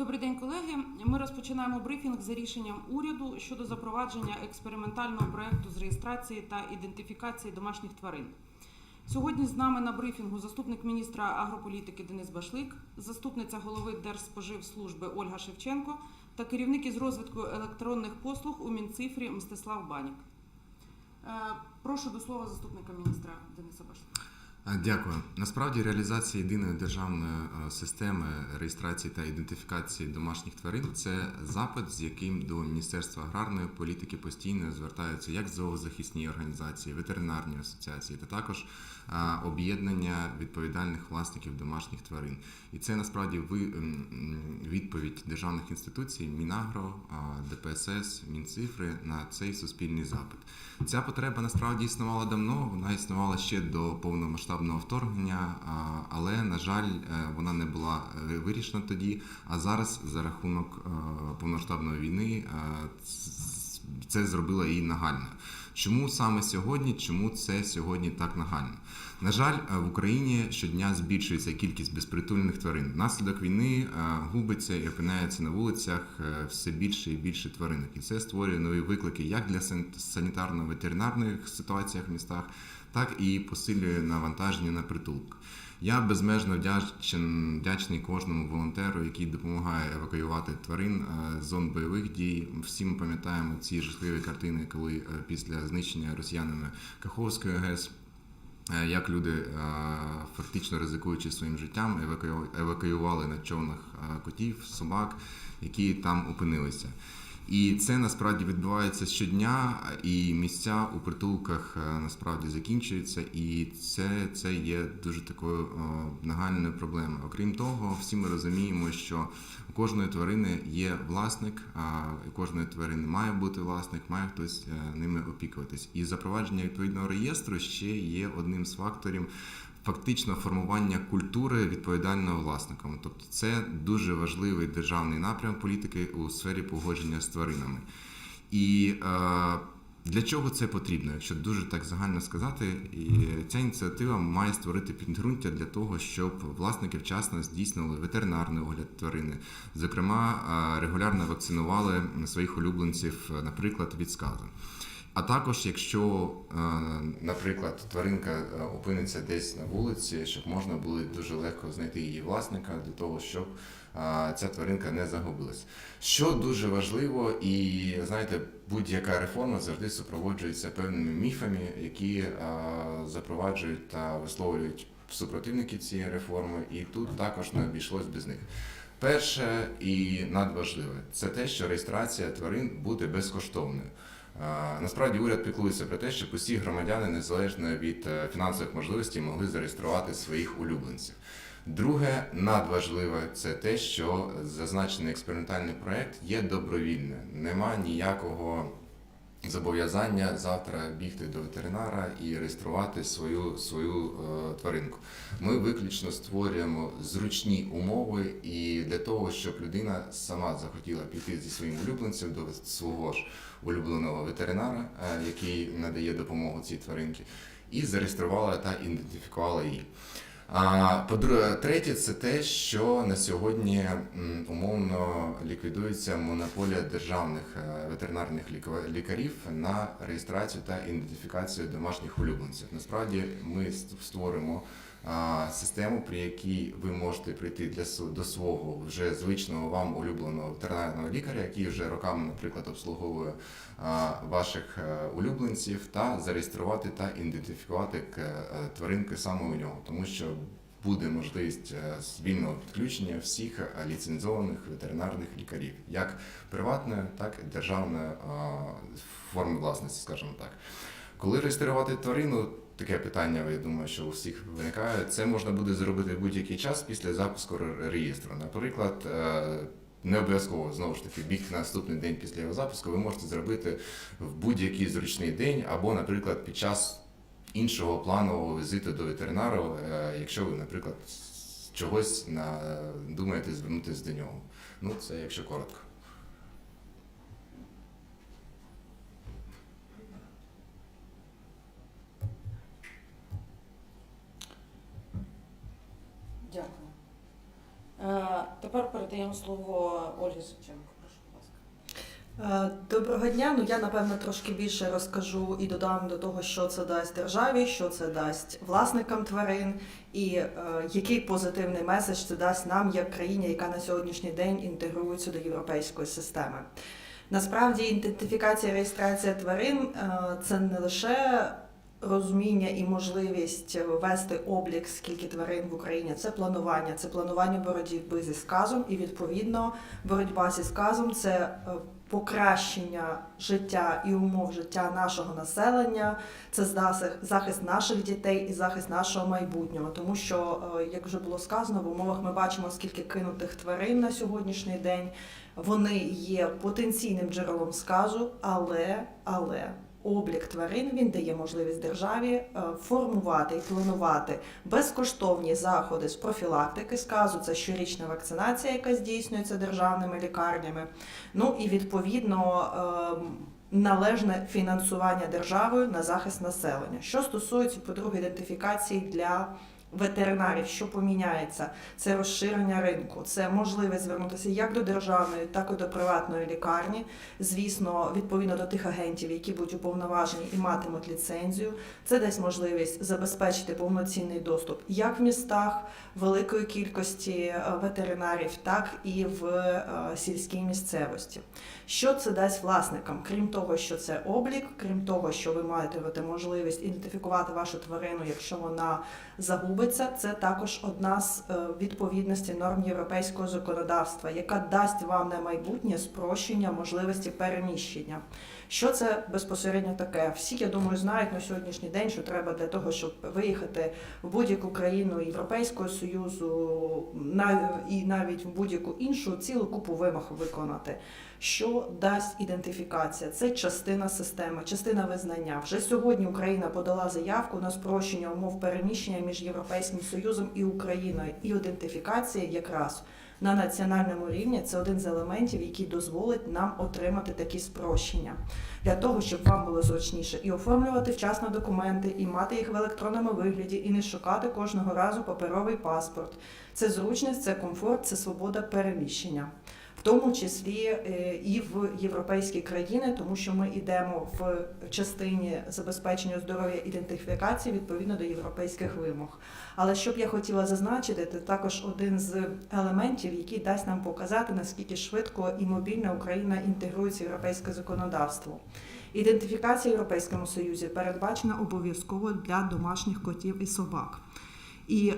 Добрий день, колеги. Ми розпочинаємо брифінг за рішенням уряду щодо запровадження експериментального проекту з реєстрації та ідентифікації домашніх тварин. Сьогодні з нами на брифінгу заступник міністра агрополітики Денис Башлик, заступниця голови Держспоживслужби Ольга Шевченко та керівник із розвитку електронних послуг у Мінцифрі Мстислав Банік. Е, Прошу до слова заступника міністра Дениса Башлика. Дякую. Насправді реалізація єдиної державної е, системи реєстрації та ідентифікації домашніх тварин це запит, з яким до Міністерства аграрної політики постійно звертаються як зоозахисні організації, ветеринарні асоціації, та також е, об'єднання відповідальних власників домашніх тварин. І це насправді відповідь державних інституцій Мінагро, е, ДПСС, Мінцифри на цей суспільний запит. Ця потреба насправді існувала давно. Вона існувала ще до повномасштабного вторгнення, але на жаль, е, вона не була е, вирішена тоді. А зараз, за рахунок е, повномасштабної війни, це зробило її нагальною. Чому саме сьогодні? Чому це сьогодні так нагально? На жаль, в Україні щодня збільшується кількість безпритульних тварин. Внаслідок війни губиться і опиняється на вулицях все більше і більше тваринок. І це створює нові виклики як для сан- санітарно-ветеринарних ситуаціях в містах, так і посилює навантаження на притулок. Я безмежно вдячен, вдячний кожному волонтеру, який допомагає евакуювати тварин е, з зон бойових дій. Всі ми пам'ятаємо ці жахливі картини, коли е, після знищення росіянами Каховської ГЕС Е, як люди, фактично ризикуючи своїм життям, евакую- евакуювали на човнах котів, собак, які там опинилися. І це насправді відбувається щодня, і місця у притулках е, насправді закінчуються, і це, це є дуже такою е, нагальною проблемою. Окрім того, всі ми розуміємо, що у кожної тварини є власник, а у кожної тварини має бути власник, має хтось е, ними опікуватись. І запровадження відповідного реєстру ще є одним з факторів фактично формування культури відповідального власником. Тобто це дуже важливий державний напрям політики у сфері погодження з тваринами. І е, для чого це потрібно? Якщо дуже так загально сказати, і ця ініціатива має створити підґрунтя для того, щоб власники вчасно здійснювали ветеринарний огляд тварини, зокрема, е, регулярно вакцинували своїх улюбленців, наприклад, від сказу. А також, якщо, е, наприклад, тваринка е, опиниться десь на вулиці, щоб можна було дуже легко знайти її власника для того, щоб е, ця тваринка не загубилась. Що дуже важливо, і знаєте, будь-яка реформа завжди супроводжується певними міфами, які запроваджують та висловлюють супротивники цієї реформи, і тут також не обійшлось без них. Перше і надважливе це те, що реєстрація тварин буде безкоштовною. Насправді уряд піклується про те, щоб усі громадяни, незалежно від е, фінансових можливостей, могли зареєструвати своїх улюбленців. Друге, надважливе, це те, що зазначений експериментальний проект є добровільним. Нема ніякого зобов'язання завтра бігти до ветеринара і реєструвати свою, свою е, тваринку. Ми виключно створюємо зручні умови і для того, щоб людина сама захотіла піти зі своїм улюбленцем до свого ж улюбленого ветеринара, е, який надає допомогу цій тваринці, і зареєструвала та ідентифікувала її. А третє, це те, що на сьогодні умовно ліквідується монополія державних е, ветеринарних ліка- лікарів на реєстрацію та ідентифікацію домашніх улюбленців. Насправді ми створимо систему, при якій ви можете прийти для до свого вже звичного вам улюбленого ветеринарного лікаря, який вже роками, наприклад, обслуговує ваших е, улюбленців, та зареєструвати та ідентифікувати е, тваринки саме у нього, тому що буде можливість е, вільного підключення всіх е, ліцензованих ветеринарних лікарів, як приватної, так і державної е, форми власності, скажімо так. Коли реєструвати тварину, таке питання, я думаю, що у всіх виникає. Це можна буде зробити в будь-який час після запуску реєстру. Наприклад, е, не обов'язково знову ж таки бігти на наступний день після його запуску. Ви можете зробити в будь-який зручний день, або, наприклад, під час іншого планового візиту до ветеринара, е, якщо ви, наприклад, чогось на, думаєте звернутися до нього. Ну, це якщо коротко. Дякую. Е, тепер передаємо слово Ольгі Шевченко. Е, Доброго дня. Ну я напевно трошки більше розкажу і додам до того, що це дасть державі, що це дасть власникам тварин, і е, який позитивний меседж це дасть нам як країні, яка на сьогоднішній день інтегрується до європейської системи. Насправді, ідентифікація реєстрація тварин е, це не лише розуміння і можливість вести облік, скільки тварин в Україні. Це планування, це планування боротьби зі сказом, і відповідно боротьба зі сказом це е, покращення життя і умов життя нашого населення, це захист наших дітей і захист нашого майбутнього. Тому що, е, як вже було сказано, в умовах ми бачимо, скільки кинутих тварин на сьогоднішній день. Вони є потенційним джерелом сказу, але, але облік тварин він дає можливість державі е, формувати і планувати безкоштовні заходи з профілактики сказу. Це щорічна вакцинація, яка здійснюється державними лікарнями. Ну і відповідно. ем, Належне фінансування державою на захист населення. Що стосується, по-друге, ідентифікації для ветеринарів, що поміняється, це розширення ринку, це можливість звернутися як до державної, так і до приватної лікарні. Звісно, відповідно до тих агентів, які будуть уповноважені і матимуть ліцензію. Це дасть можливість забезпечити повноцінний доступ як в містах великої кількості е, ветеринарів, так і в е, сільській місцевості. Що це дасть власникам? Крім того, що це облік, крім того, що ви маєте можливість ідентифікувати вашу тварину, якщо вона загубиться, це також одна з відповідності норм європейського законодавства, яка дасть вам на майбутнє спрощення можливості переміщення. Що це безпосередньо таке? Всі, я думаю, знають на сьогоднішній день, що треба для того, щоб виїхати в будь-яку країну Європейського Союзу, і навіть в будь-яку іншу цілу купу вимог виконати. Що дасть ідентифікація? Це частина системи, частина визнання. Вже сьогодні Україна подала заявку на спрощення умов переміщення між Європейським Союзом і Україною. І ідентифікація якраз на національному рівні це один з елементів, який дозволить нам отримати такі спрощення для того, щоб вам було зручніше і оформлювати вчасно документи, і мати їх в електронному вигляді, і не шукати кожного разу паперовий паспорт. Це зручність, це комфорт, це свобода переміщення. В тому числі е, і в європейські країни, тому що ми йдемо в частині забезпечення здоров'я ідентифікації відповідно до європейських вимог. Але що б я хотіла зазначити, це також один з елементів, який дасть нам показати, наскільки швидко і мобільно Україна інтегрується в європейське законодавство. Ідентифікація в Європейському Союзі передбачена обов'язково для домашніх котів і собак. І е,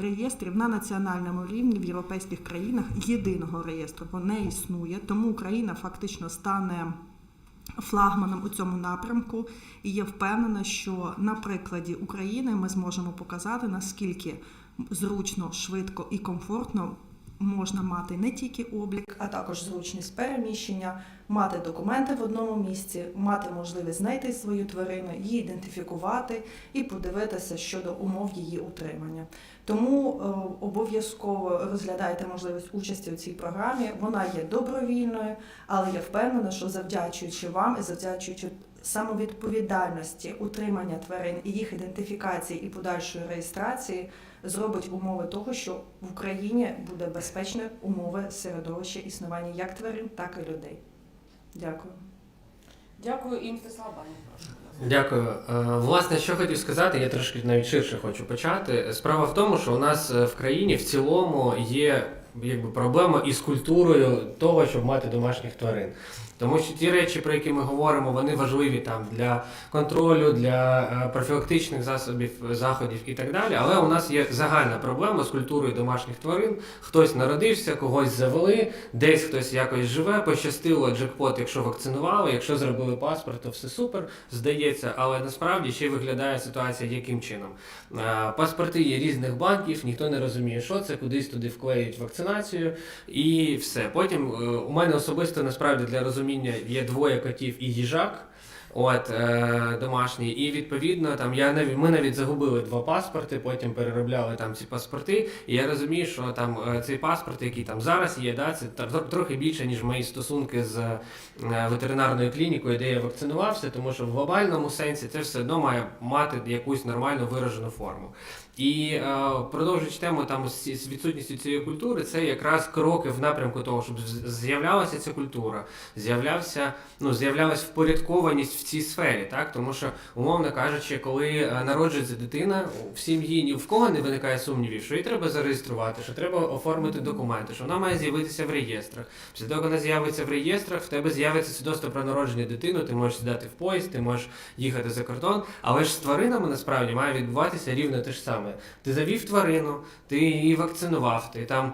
реєстрів на національному рівні в європейських країнах єдиного реєстру бо не існує, тому Україна фактично стане флагманом у цьому напрямку. І я впевнена, що на прикладі України ми зможемо показати, наскільки зручно, швидко і комфортно можна мати не тільки облік, а також зручність переміщення, мати документи в одному місці, мати можливість знайти свою тварину, її ідентифікувати і подивитися щодо умов її утримання. Тому е, обов'язково розглядайте можливість участі у цій програмі. Вона є добровільною, але я впевнена, що завдячуючи вам і завдячуючи самовідповідальності утримання тварин і їх ідентифікації і подальшої реєстрації, зробить умови того, що в Україні буде безпечне умови середовища існування як тварин, так і людей. Дякую. Дякую, і Мстислав Банін, прошу. Дякую. Е, Власне, що хотів сказати, я трошки навіть ширше хочу почати. Справа в тому, що у нас е, в країні в цілому є якби проблема із культурою того, щоб мати домашніх тварин. Тому що ті речі, про які ми говоримо, вони важливі там для контролю, для е, профілактичних засобів, заходів і так далі. Але у нас є загальна проблема з культурою домашніх тварин. Хтось народився, когось завели, десь хтось якось живе, пощастило джекпот, якщо вакцинували, якщо зробили паспорт, то все супер, здається, але насправді ще виглядає ситуація яким чином. Е, Паспорти є різних банків, ніхто не розуміє, що це, кудись туди вклеюють вакцинацію і все. Потім е, у мене особисто насправді для розуміння є двоє котів і їжак. от е, домашній. І відповідно там я навіть ми навіть загубили два паспорти, потім переробляли там ці паспорти. І я розумію, що там е, цей паспорт, який там зараз є, да, це трохи більше ніж мої стосунки з е, ветеринарною клінікою, де я вакцинувався, тому що в глобальному сенсі це все одно має мати якусь нормально виражену форму. І е, продовжуючи тему там з, з відсутністю цієї культури, це якраз кроки в напрямку того, щоб з'являлася ця культура, з'являвся, ну, з'являлась впорядкованість в цій сфері, так? Тому що, умовно кажучи, коли е, народжується дитина, в сім'ї ні в кого не виникає сумнівів, що її треба зареєструвати, що треба оформити документи, що вона має з'явитися в реєстрах. Після того, як вона з'явиться в реєстрах, в тебе з'явиться свідоцтво про народження дитини, ти можеш сідати в поїзд, ти можеш їхати за кордон. Але ж з тваринами насправді має відбуватися рівно те ж саме. Ти завів тварину, ти її вакцинував, ти там.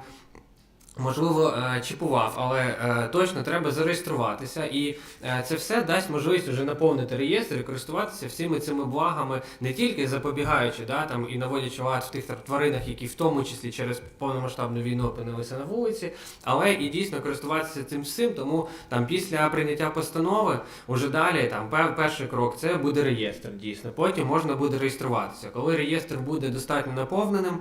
Можливо, е, чіпував, але е, точно треба зареєструватися, і е, це все дасть можливість вже наповнити реєстр і користуватися всіми цими благами, не тільки запобігаючи да, там, і наводячи лад в тих тваринах, які в тому числі через повномасштабну війну опинилися на вулиці, але і дійсно користуватися цим всім. Тому там після прийняття постанови уже далі там перший крок це буде реєстр. Дійсно, потім можна буде реєструватися. Коли реєстр буде достатньо наповненим,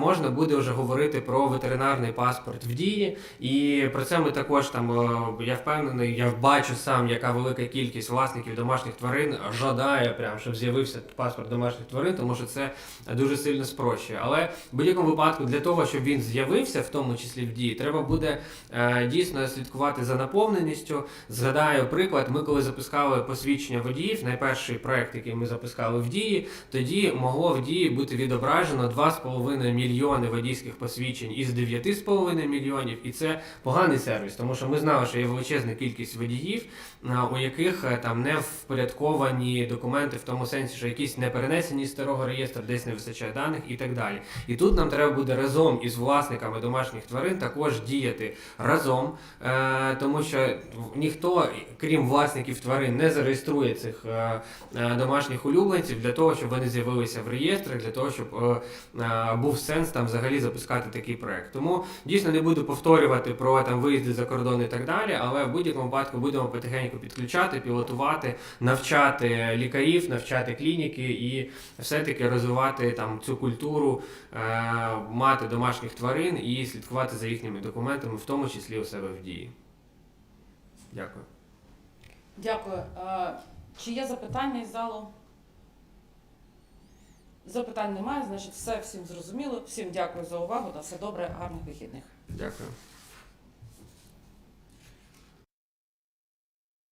можна буде вже говорити про ветеринарний паспорт в дії. І про це ми також там е, я впевнений, я бачу сам, яка велика кількість власників домашніх тварин жадає, прям щоб з'явився паспорт домашніх тварин, тому що це дуже сильно спрощує. Але в будь-якому випадку для того, щоб він з'явився, в тому числі в дії, треба буде е, дійсно слідкувати за наповненістю. Згадаю приклад, ми коли запускали посвідчення водіїв, найперший проект, який ми запускали в дії, тоді могло в дії бути відображено 2,5 мільйони водійських посвідчень із 9,5 мільйонів, і це поганий сервіс, тому що ми знали, що є величезна кількість водіїв, у яких е, там не впорядковані документи в тому сенсі, що якісь не перенесені з старого реєстру, десь не вистачає даних і так далі. І тут нам треба буде разом із власниками домашніх тварин також діяти разом, е, тому що ніхто, крім власників тварин, не зареєструє цих е, домашніх улюбленців для того, щоб вони з'явилися в реєстрах, для того, щоб був сенс там взагалі запускати такий проект. Тому дійсно не буду повторювати про там виїзди за кордон і так далі, але в будь-якому випадку будемо потихеньку підключати, пілотувати, навчати лікарів, навчати клініки і все-таки розвивати там цю культуру, е, мати домашніх тварин і слідкувати за їхніми документами, в тому числі у себе в дії. Дякую. Дякую. Е, Чи є запитання із залу? Запитань немає, значить, все всім зрозуміло. Всім дякую за увагу. На все добре, гарних вихідних. Дякую.